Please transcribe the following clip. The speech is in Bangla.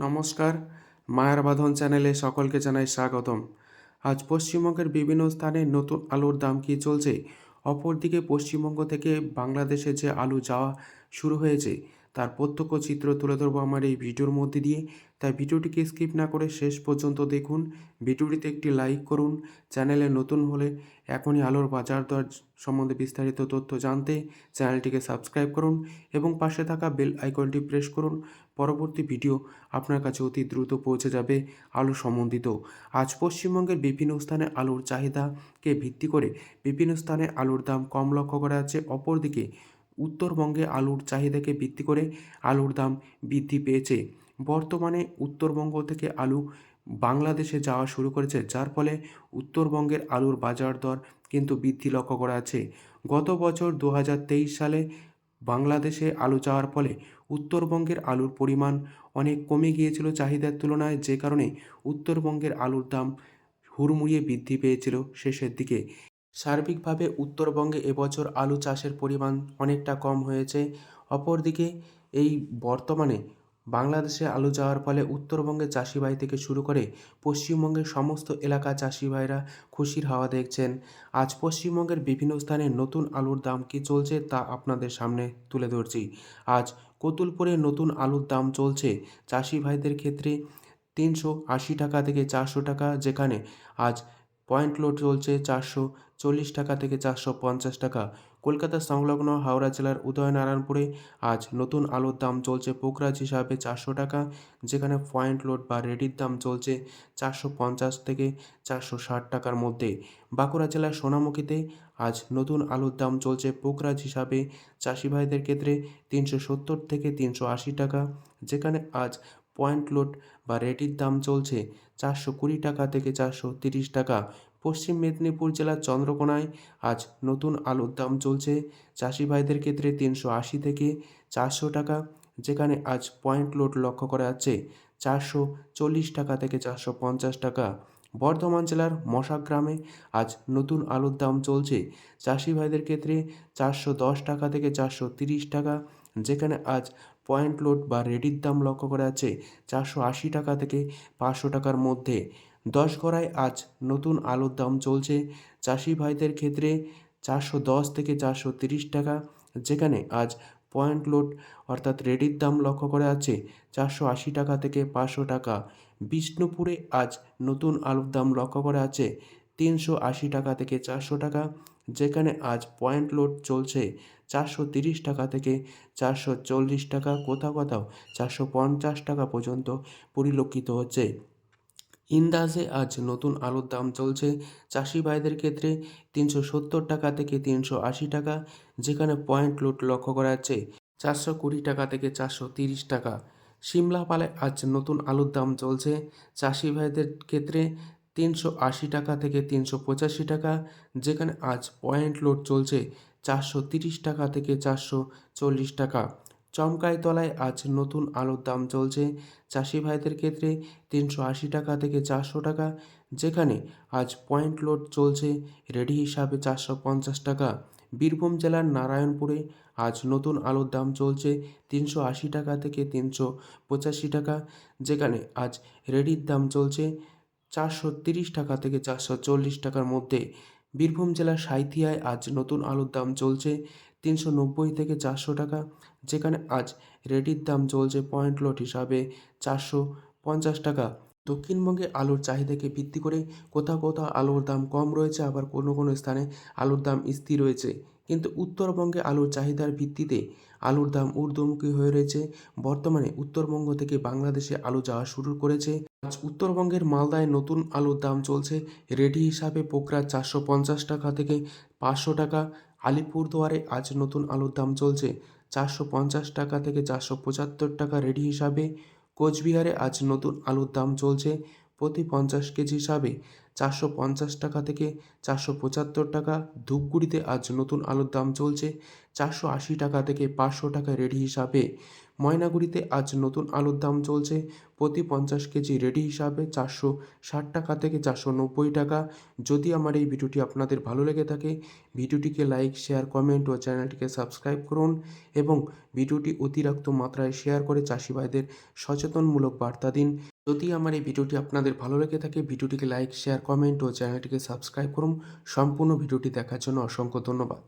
নমস্কার। মায়ার বাঁধন চ্যানেলে সকলকে জানাই স্বাগতম। আজ পশ্চিমবঙ্গের বিভিন্ন স্থানে নতুন আলুর দাম কী চলছে? অপরদিকে পশ্চিমবঙ্গ থেকে বাংলাদেশে যে আলু যাওয়া শুরু হয়েছে তার প্রত্যক্ষ চিত্র তুলে ধরবো আমার এই ভিডিওর মধ্যে দিয়ে। তাই ভিডিওটিকে স্কিপ না করে শেষ পর্যন্ত দেখুন। ভিডিওটিতে একটি লাইক করুন। চ্যানেলে নতুন হলে এখনই আলোর বাজার দর সম্বন্ধে বিস্তারিত তথ্য জানতে চ্যানেলটিকে সাবস্ক্রাইব করুন এবং পাশে থাকা বেল আইকনটি প্রেস করুন। পরবর্তী ভিডিও আপনার কাছে অতি দ্রুত পৌঁছে যাবে আলু সম্বন্ধিত। আজ পশ্চিমবঙ্গের বিভিন্ন স্থানে আলুর চাহিদাকে ভিত্তি করে বিভিন্ন স্থানে আলুর দাম কম লক্ষ্য করা যাচ্ছে। অপরদিকে উত্তরবঙ্গে আলুর চাহিদাকে ভিত্তি করে আলুর দাম বৃদ্ধি পেয়েছে। বর্তমানে উত্তরবঙ্গ থেকে আলু বাংলাদেশে যাওয়া শুরু করেছে, যার ফলে উত্তরবঙ্গের আলুর বাজার দর কিন্তু বৃদ্ধি লক্ষ্য করা আছে গত বছর দু হাজার তেইশ সালে বাংলাদেশে আলু যাওয়ার ফলে উত্তরবঙ্গের আলুর পরিমাণ অনেক কমে গিয়েছিল চাহিদার তুলনায়, যে কারণে উত্তরবঙ্গের আলুর দাম হুড়মুড়িয়ে বৃদ্ধি পেয়েছিল শেষের দিকে। সার্বিকভাবে উত্তরবঙ্গে এবছর আলু চাষের পরিমাণ অনেকটা কম হয়েছে। অপরদিকে এই বর্তমানে বাংলাদেশে আলু যাওয়ার ফলে উত্তরবঙ্গের চাষি ভাই থেকে শুরু করে পশ্চিমবঙ্গের সমস্ত এলাকা চাষি ভাইরা খুশির হাওয়া দেখছেন। আজ পশ্চিমবঙ্গের বিভিন্ন স্থানে নতুন আলুর দাম কী চলছে তা আপনাদের সামনে তুলে ধরছি। আজ কতুলপুরে নতুন আলুর দাম চলছে চাষি ভাইদের ক্ষেত্রে তিনশো আশি টাকা থেকে চারশো টাকা, যেখানে আজ পয়েন্ট লোড চলছে চারশো চল্লিশ টাকা থেকে চারশো পঞ্চাশ টাকা। কলকাতা সংলগ্ন হাওড়া জেলার উদয়নারায়ণপুরে আজ নতুন আলুর দাম চলছে পোকরাজ হিসাবে চারশো টাকা, যেখানে পয়েন্ট লোড বা রেডির দাম চলছে চারশো পঞ্চাশ থেকে চারশো ষাট টাকার মধ্যে। বাঁকুড়া জেলার সোনামুখীতে আজ নতুন আলুর দাম চলছে পোকরাজ হিসাবে। চাষি ভাইদের ক্ষেত্রে তিনশো সত্তর থেকে তিনশো আশি টাকা, যেখানে আজ পয়েন্ট লোড বা রেডির দাম চলছে চারশো কুড়ি টাকা থেকে চারশো তিরিশ টাকা। পশ্চিম মেদিনীপুর জেলার চন্দ্রকোনায় আজ নতুন আলুর দাম চলছে। চাষি ভাইদের ক্ষেত্রে তিনশো আশি থেকে চারশো টাকা, যেখানে আজ পয়েন্ট লোড লক্ষ্য করা যাচ্ছে চারশো চল্লিশ টাকা থেকে চারশো পঞ্চাশ টাকা। বর্ধমান জেলার মশাগ্রামে আজ নতুন আলুর দাম চলছে। চাষি ভাইদের ক্ষেত্রে চারশো দশ টাকা থেকে চারশো তিরিশ টাকা, যেখানে আজ পয়েন্ট লোড বা রেডির দাম লক্ষ্য করা যাচ্ছে চারশো আশি টাকা থেকে পাঁচশো টাকার মধ্যে। দশ গড়ায় আজ নতুন আলুর দাম চলছে। চাষি ভাইদের ক্ষেত্রে চারশো দশ থেকে চারশো তিরিশ টাকা, যেখানে আজ পয়েন্ট লোড অর্থাৎ রেডির দাম লক্ষ্য করা যাচ্ছে চারশো আশি টাকা থেকে পাঁচশো টাকা। বিষ্ণুপুরে আজ নতুন আলুর দাম লক্ষ্য করা আছে তিনশো আশি টাকা থেকে চারশো টাকা, যেখানে আজ পয়েন্ট লোড চলছে চারশো তিরিশ টাকা থেকে চারশো চল্লিশ টাকা। কোথাও কোথাও চারশো পঞ্চাশ টাকা পর্যন্ত পরিলক্ষিত হচ্ছে। ইন্দাজে আজ নতুন আলুর দাম চলছে। চাষি ভাইদের ক্ষেত্রে তিনশো সত্তর টাকা থেকে তিনশো আশি টাকা, যেখানে পয়েন্ট লোড লক্ষ্য করা যাচ্ছে, চারশো কুড়ি টাকা থেকে চারশো তিরিশ টাকা। সিমলা পালে আজ নতুন আলুর দাম চলছে। চাষি ভাইদের ক্ষেত্রে তিনশো আশি টাকা থেকে তিনশো পঁচাশি টাকা, যেখানে আজ পয়েন্ট লোড চলছে চারশো তিরিশ টাকা থেকে চারশো চল্লিশ টাকা। চমকাই তলায় আজ নতুন আলুর দাম চলছে। চাষি ভাইদের ক্ষেত্রে তিনশো আশি টাকা থেকে চারশো টাকা, যেখানে আজ পয়েন্ট লোড চলছে রেডি হিসাবে চারশো পঞ্চাশ টাকা। বীরভূম জেলার নারায়ণপুরে আজ নতুন আলুর দাম চলছে তিনশো আশি টাকা থেকে তিনশো পঁচাশি টাকা, যেখানে আজ রেডির দাম চলছে চারশো তিরিশ টাকা থেকে চারশো চল্লিশ টাকার মধ্যে। বীরভূম জেলার সাঁইথিয়ায় আজ নতুন আলুর দাম চলছে তিনশো নব্বই থেকে চারশো টাকা, যেখানে আজ রেডির দাম চলছে পয়েন্ট লট হিসাবে চারশো পঞ্চাশ টাকা। দক্ষিণবঙ্গে আলুর চাহিদাকে ভিত্তি করে কোথাও কোথাও আলুর দাম কম রয়েছে, আবার কোনো কোনো স্থানে আলুর দাম স্থির রয়েছে। কিন্তু উত্তরবঙ্গে আলুর চাহিদার ভিত্তিতে আলুর দাম ঊর্ধ্বমুখী হয়ে রয়েছে। বর্তমানে উত্তরবঙ্গ থেকে বাংলাদেশে আলু যাওয়া শুরু করেছে। আজ উত্তরবঙ্গের মালদায় নতুন আলুর দাম চলছে রেডি হিসাবে পোকরা চারশো পঞ্চাশ টাকা থেকে পাঁচশো টাকা আলিপুরদুয়ারে আজ নতুন আলুর দাম চলছে চারশো পঞ্চাশ টাকা থেকে চারশো পঁচাত্তর টাকা রেডি হিসাবে। কোচবিহারে আজ নতুন আলুর দাম চলছে প্রতি পঞ্চাশ কেজি হিসাবে চারশো পঞ্চাশ টাকা থেকে চারশো পঁচাত্তর টাকা ধূপগুড়িতে আজ নতুন আলুর দাম চলছে চারশো আশি টাকা থেকে পাঁচশো টাকা রেডি হিসাবে। ময়নাগুড়িতে আজ নতুন আলুর দাম চলছে প্রতি পঞ্চাশ কেজি রেডি হিসাবে চারশো ষাট টাকা থেকে চারশো নব্বই টাকা। যদি আমার এই ভিডিওটি আপনাদের ভালো লেগে থাকে, ভিডিওটিকে লাইক, শেয়ার, কমেন্ট ও চ্যানেলটিকে সাবস্ক্রাইব করুন এবং ভিডিওটি অতিরিক্ত মাত্রায় শেয়ার করে চাষি ভাইদের সচেতনমূলক বার্তা দিন। যদি আমার এই ভিডিওটি আপনাদের ভালো লেগে থাকে, ভিডিওটিকে লাইক শেয়ার কমেন্ট ও চ্যানেলটিকে সাবস্ক্রাইব করুন। সম্পূর্ণ ভিডিওটি দেখার জন্য অসংখ্য ধন্যবাদ।